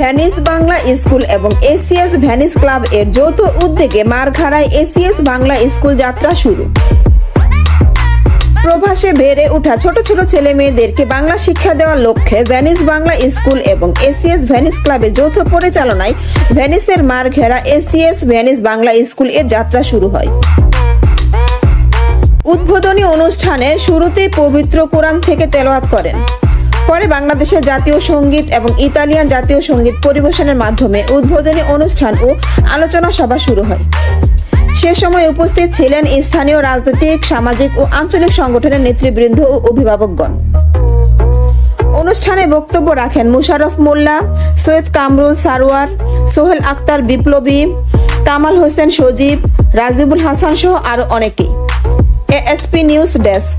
Venice Bangla school এবং ACS ভ্যানিস club এর যৌথ উদ্যোগে মারঘাড়ায় এসিএস বাংলা স্কুল যাত্রা শুরু। প্রভাসে বেড়ে ওঠা ছোট ছোট ছেলে মেয়েদেরকে বাংলা শিক্ষা দেওয়ার লক্ষ্যে ভ্যানিস বাংলা স্কুল এবং এসিএস ভ্যানিস ক্লাবের যৌথ পরিচালনায় ভ্যানিসের মার ঘেরা এসিএস ভ্যানিস বাংলা স্কুলের যাত্রা শুরু হয়। উদ্বোধনী অনুষ্ঠানে শুরুতেই পবিত্র কোরআন থেকে তেলাওয়াত করেন। পরে বাংলাদেশের জাতীয় সংগীত এবং ইতালিয়ান জাতীয় সংগীত পরিবেশনের মাধ্যমে উদ্বোধনী অনুষ্ঠান ও আলোচনা সভা শুরু হয়। সে সময় উপস্থিত ছিলেন স্থানীয় রাজনৈতিক, সামাজিক ও আঞ্চলিক সংগঠনের নেতৃবৃন্দ ও অভিভাবকগণ। অনুষ্ঠানে বক্তব্য রাখেন মুশারফ মোল্লা, সৈয়দ কামরুল সারোয়ার, সোহেল আক্তার বিপ্লবী, কামাল হোসেন সজীব, রাজিবুল হাসান সহ আরও অনেকেই। ASP news desk.